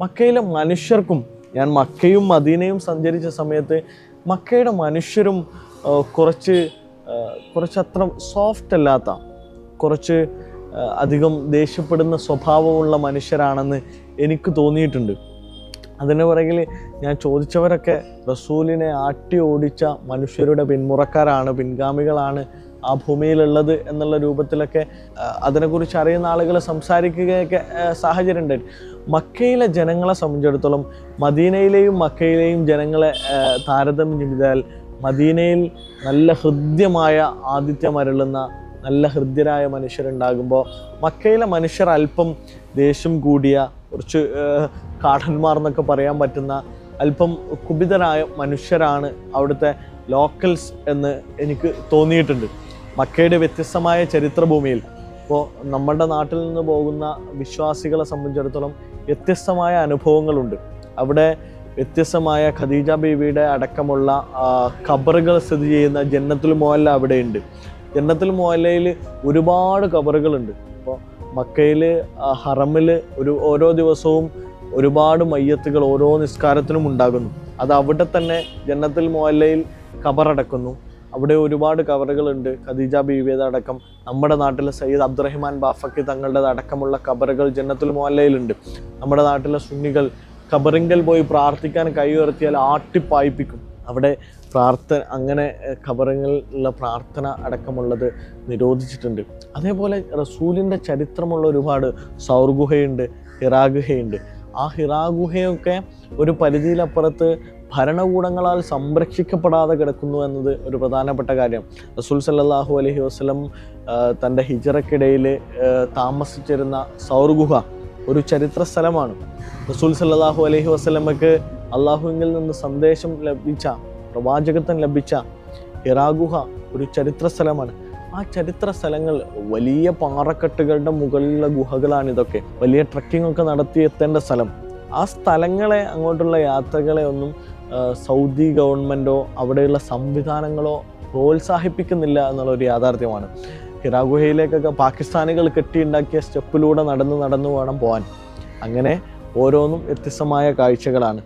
മക്കയിലെ മനുഷ്യർക്കും ഞാൻ മക്കയും മദീനയും സഞ്ചരിച്ച സമയത്ത് മക്കയുടെ മനുഷ്യരും കുറച്ച് കുറച്ചത്ര സോഫ്റ്റ് അല്ലാത്ത കുറച്ച് അധികം ദേഷ്യപ്പെടുന്ന സ്വഭാവമുള്ള മനുഷ്യരാണെന്ന് എനിക്ക് തോന്നിയിട്ടുണ്ട്. അതിന് പുറകിൽ ഞാൻ ചോദിച്ചവരൊക്കെ റസൂലിനെ ആട്ടി ഓടിച്ച മനുഷ്യരുടെ പിന്മുറക്കാരാണ് പിൻഗാമികളാണ് ആ ഭൂമിയിലുള്ളത് എന്നുള്ള രൂപത്തിലൊക്കെ അതിനെക്കുറിച്ച് അറിയുന്ന ആളുകൾ സംസാരിക്കുകയൊക്കെ സാഹചര്യം ഉണ്ടായിട്ട് മക്കയിലെ ജനങ്ങളെ സംബന്ധിച്ചിടത്തോളം മദീനയിലെയും മക്കയിലെയും ജനങ്ങളെ താരതമ്യം ചെയ്താൽ മദീനയിൽ നല്ല ഹൃദ്യമായ ആതിഥ്യമരുളുന്ന നല്ല ഹൃദ്യരായ മനുഷ്യരുണ്ടാകുമ്പോൾ മക്കയിലെ മനുഷ്യർ അല്പം ദേഷ്യം കൂടിയ കുറച്ച് കാഠന്മാർ എന്നൊക്കെ പറയാൻ പറ്റുന്ന അല്പം കുപിതരായ മനുഷ്യരാണ് അവിടുത്തെ ലോക്കൽസ് എന്ന് എനിക്ക് തോന്നിയിട്ടുണ്ട്. മക്കയുടെ വ്യത്യസ്തമായ ചരിത്രഭൂമിയിൽ ഇപ്പോൾ നമ്മുടെ നാട്ടിൽ നിന്ന് പോകുന്ന വിശ്വാസികളെ സംബന്ധിച്ചിടത്തോളം വ്യത്യസ്തമായ അനുഭവങ്ങളുണ്ട്. അവിടെ വ്യത്യസ്തമായ ഖദീജ ബീവിയുടെ അടക്കമുള്ള കബറുകൾ സ്ഥിതി ചെയ്യുന്ന ജന്നത്തുൽ മോഹല്ല അവിടെയുണ്ട്. ജന്നത്തുൽ മോഹല്ലയിൽ ഒരുപാട് ഖബറുകളുണ്ട്. അപ്പോൾ മക്കയിൽ ഹറമിൽ ഒരു ഓരോ ദിവസവും ഒരുപാട് മയ്യത്തുകൾ ഓരോ നിസ്കാരത്തിനും ഉണ്ടാകുന്നു. അത് അവിടെ തന്നെ ജന്നത്തുൽ മോഹല്ലയിൽ ഖബറടക്കുന്നു. അവിടെ ഒരുപാട് കബറുകളുണ്ട് ഖദീജ ബീവിയുടെ അടക്കം നമ്മുടെ നാട്ടിലെ സയ്യിദ് അബ്ദുറഹിമാൻ ബാഫക്കി തങ്ങളുടെ അടക്കമുള്ള കബറുകൾ ജന്നത്തുൽ മോലയിലുണ്ട് നമ്മുടെ നാട്ടിലെ സുന്നികൾ ഖബറിങ്കൽ പോയി പ്രാർത്ഥിക്കാൻ കൈ ഉയർത്തിയാൽ ആട്ടിപ്പായിപ്പിക്കും അവിടെ പ്രാർത്ഥന അങ്ങനെ ഏഹ്, പ്രാർത്ഥന അടക്കമുള്ളത് നിരോധിച്ചിട്ടുണ്ട്. അതേപോലെ റസൂലിന്റെ ചരിത്രമുള്ള ഒരുപാട് സൗർഗുഹയുണ്ട് ഹിറാഗുഹയുണ്ട്. ആ ഹിറാഗുഹയൊക്കെ ഒരു പരിധിയിലപ്പുറത്ത് ഭരണകൂടങ്ങളാൽ സംരക്ഷിക്കപ്പെടാതെ കിടക്കുന്നു എന്നത് ഒരു പ്രധാനപ്പെട്ട കാര്യം. റസൂൽ സല്ലാഹു അലഹി വസ്ലം തന്റെ ഹിജറക്കിടയിൽ താമസിച്ചിരുന്ന സൗർഗുഹ ഒരു ചരിത്ര സ്ഥലമാണ്. റസൂൽ സല്ലാഹു അലഹി വസ്ലമക്ക് അള്ളാഹുവിൽ നിന്ന് സന്ദേശം ലഭിച്ച പ്രവാചകത്വം ലഭിച്ച ഹിറാഗുഹ ഒരു ചരിത്ര സ്ഥലമാണ്. ആ ചരിത്ര സ്ഥലങ്ങൾ വലിയ പാറക്കെട്ടുകളുടെ മുകളിലുള്ള ഗുഹകളാണ് ഇതൊക്കെ. വലിയ ട്രക്കിംഗ് ഒക്കെ നടത്തി എത്തേണ്ട സ്ഥലം. ആ സ്ഥലങ്ങളെ അങ്ങോട്ടുള്ള യാത്രകളെ ഒന്നും സൗദി ഗവൺമെന്റോ അവിടെയുള്ള സംവിധാനങ്ങളോ പ്രോത്സാഹിപ്പിക്കുന്നില്ല എന്നുള്ളൊരു യാഥാർത്ഥ്യമാണ്. ഹിറാ പാകിസ്ഥാനികൾ കെട്ടിയുണ്ടാക്കിയ സ്റ്റെപ്പിലൂടെ നടന്ന് നടന്നു വേണം പോകാൻ അങ്ങനെ ഓരോന്നും വ്യത്യസ്തമായ കാഴ്ചകളാണ്.